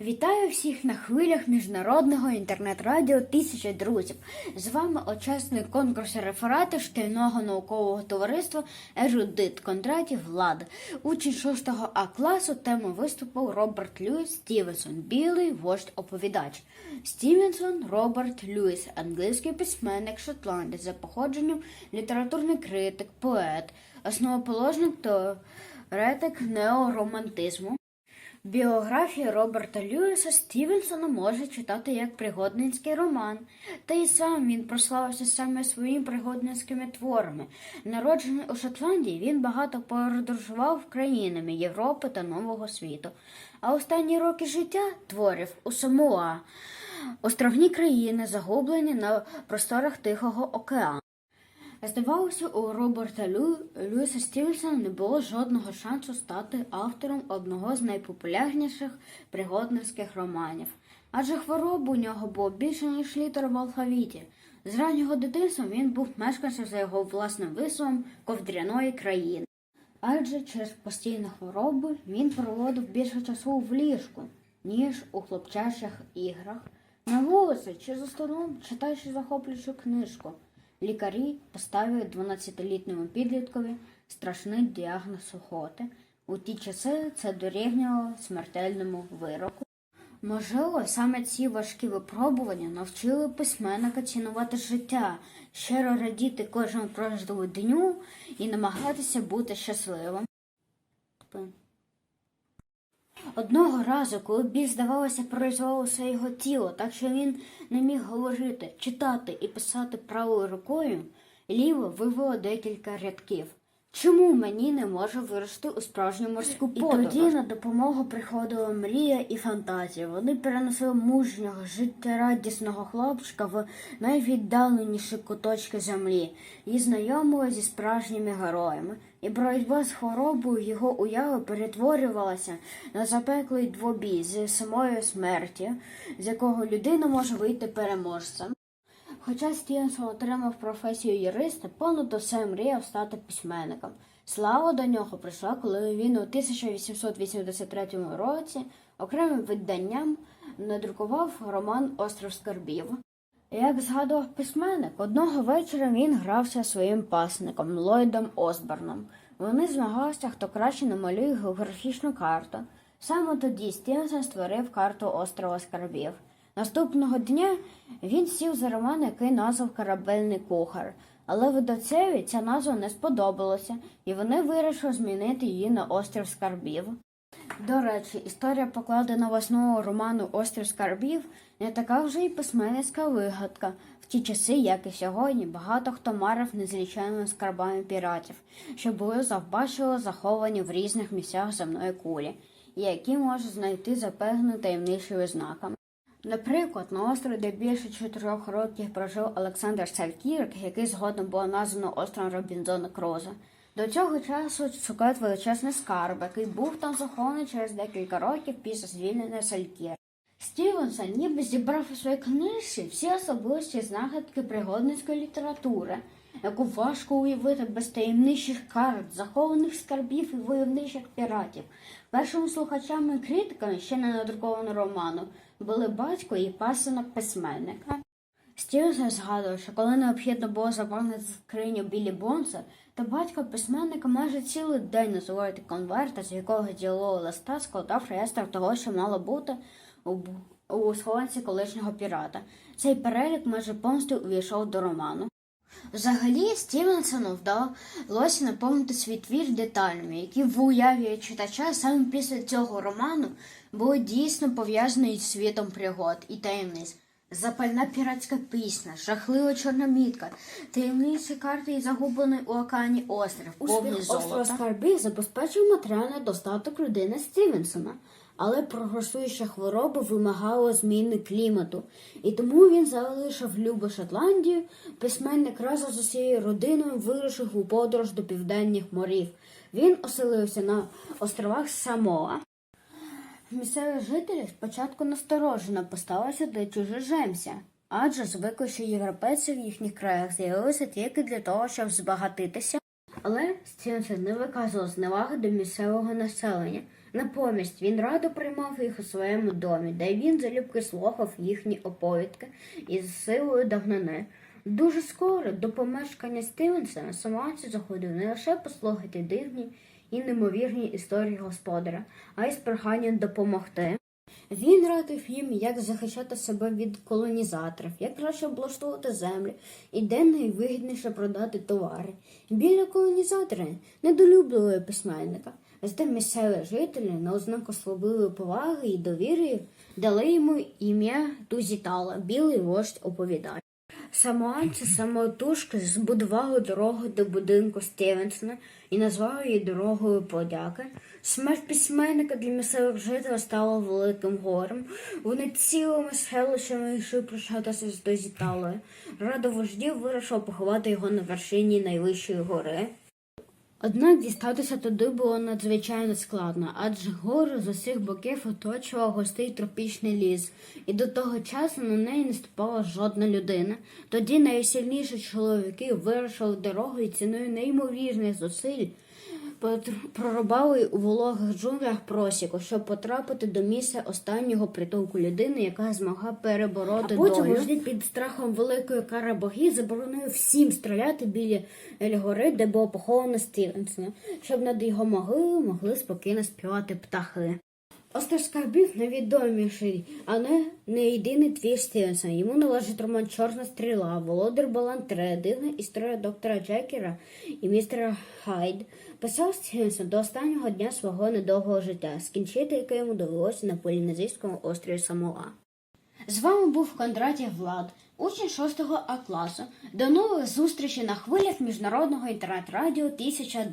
Вітаю всіх на хвилях міжнародного інтернет-радіо Тисяча друзів. З вами учасник конкурсу реферати шкільного наукового товариства Ерудит Кондратів Влад. Учень 6 А класу тему виступу Роберт Льюіс Стівенсон, білий вождь оповідач. Стівенсон Роберт Льюіс, англійський письменник шотландець за походженням, літературний критик, поет, основоположник теоретик неоромантизму. Біографію Роберта Льюіса Стівенсона може читати як пригодницький роман, та й сам він прославився саме своїми пригодницькими творами. Народжений у Шотландії, він багато подорожував країнами Європи та Нового світу. А останні роки життя творив у Самоа, островні країни, загублені на просторах Тихого океану. Здавалося, у Роберта Лю... Льюіса Стівенсона не було жодного шансу стати автором одного з найпопулярніших пригодницьких романів. Адже хвороб у нього було більше, ніж літер в алфавіті. З раннього дитинства він був мешканцем за його власним висловом ковдряної країни. Адже через постійну хворобу він проводив більше часу в ліжку, ніж у хлопчачих іграх, на вулиці чи за столом, читаючи захоплюючу книжку. Лікарі поставили 12-літньому підліткові страшний діагноз сухоти. У ті часи це дорівнювало смертельному вироку. Можливо, саме ці важкі випробування навчили письменника цінувати життя, щиро радіти кожному прожитому дню і намагатися бути щасливим. Одного разу, коли біль, здавалося, произвело все його тіло, так що він не міг говорити, читати і писати правою рукою, ліво вивело декілька рядків. Чому мені не може вирости у справжню морську подорож? І тоді на допомогу приходила мрія і фантазія. Вони перенесли мужнього, життєрадісного хлопчика в найвіддаленіші куточки землі і знайомили зі справжніми героями. І боротьба з хворобою його уяви перетворювалася на запеклий двобій з самою смерті, з якого людина може вийти переможцем. Хоча Стівенсон отримав професію юриста, понад усе мріяв стати письменником. Слава до нього прийшла, коли він у 1883 році окремим виданням надрукував роман Остров Скарбів. Як згадував письменник, одного вечора він грався своїм пасником Ллойдом Осборном. Вони змагалися, хто краще намалює географічну карту. Саме тоді Стівенсон створив карту острова Скарбів. Наступного дня він сів за роман, який назвав Корабельний кухар. Але видавцеві ця назва не сподобалася, і вони вирішили змінити її на острів Скарбів. До речі, історія, покладена в основу роману Острів Скарбів, не така вже й письменницька вигадка. В ті часи, як і сьогодні, багато хто марив незліченими скарбами піратів, що були завбачливо заховані в різних місцях земної кулі, які можна знайти за певними таємничими знаками. Наприклад, на острові, де більше чотирьох років прожив Олександр Салькірик, який згодом було названо островом Робінзона Круза. До цього часу шукають величезний скарб, який був там захований через декілька років після звільнення Салькіра. Стівенсон ніби зібрав у своїй книжці всі особливості знахідки пригодницької літератури, яку важко уявити без таємничих карт, захованих скарбів і войовничих піратів. Першими слухачами і критиками ще не надрукованого роману були батько і пасинок письменника. Стівенсон згадував, що коли необхідно було заповнити скриню Білі Бонса, то батько письменника майже цілий день на золоті конверта, з якого ділового листа складав реєстр того, що мало бути у, у схованці колишнього пірата. Цей перелік майже повністю увійшов до роману. Взагалі, Стівенсону вдалося наповнити свій твір деталями, які в уяві читача саме після цього роману були дійсно пов'язані із світом пригод і таємниць. Запальна піратська пісня, жахлива чорномітка, таємниці карти і загублений у океані острів, повний Успіх острова скарбів забезпечив матеріальний достаток людини Стівенсона, але прогресуюча хвороба вимагала зміни клімату, і тому він залишив любу Шотландію. Письменник разом з усією родиною вирушив у подорож до південних морів. Він оселився на островах Самоа. Місцеві жителі спочатку насторожено поставилися до чужеземця, адже звикли, що європейці в їхніх краях з'явилися тільки для того, щоб збагатитися. Але Стівенсон не виказував зневаги до місцевого населення. Напомість він радо приймав їх у своєму домі, де він залюбки слухав їхні оповідки із силою давнини. Дуже скоро до помешкання Стівенсона самоці заходив не лише послухати дивні і неймовірні історії господаря, а й з проханням допомогти. Він радив їм, як захищати себе від колонізаторів, як краще облаштувати землі і де найвигідніше продати товари. Біля колонізатори недолюблювали письменника, зате місцеві жителі на ознаку слабої поваги і довіри дали йому ім'я Тузітала, білий вождь оповідань. Самоанці самотужки збудували дорогу до будинку Стівенсона і назвали її дорогою подяки. Смерть письменника для місцевих жителів стала великим горем. Вони цілими селищами йшли прощатися з Дозіталою. Рада вождів вирішила поховати його на вершині найвищої гори. Однак дістатися туди було надзвичайно складно, адже гору з усіх боків оточував густий тропічний ліс, і до того часу на неї не ступала жодна людина. Тоді найсильніші чоловіки вирушили дорогою ціною неймовірних зусиль прорубали у вологих джунглях просіку, щоб потрапити до місця останнього притулку людини, яка змогла перебороти А потім вождь під страхом великої кари богів заборонив всім стріляти біля Ельгори, де було поховано Стівенсона, щоб над його могилою могли спокійно співати птахи. Остер скарбів найвідоміший, а не, єдиний твір Стівенсона. Йому належить роман Чорна стріла, Володар Балантре, дивна історія доктора Джекера і містера Хайд. Писав Стівенсон до останнього дня свого недовгого життя, скінчити яке йому довелося на полінезійському острові Самоа. З вами був Кондратів Влад, учень 6 А класу. До нових зустрічей на хвилях міжнародного інтернет-радіо 1000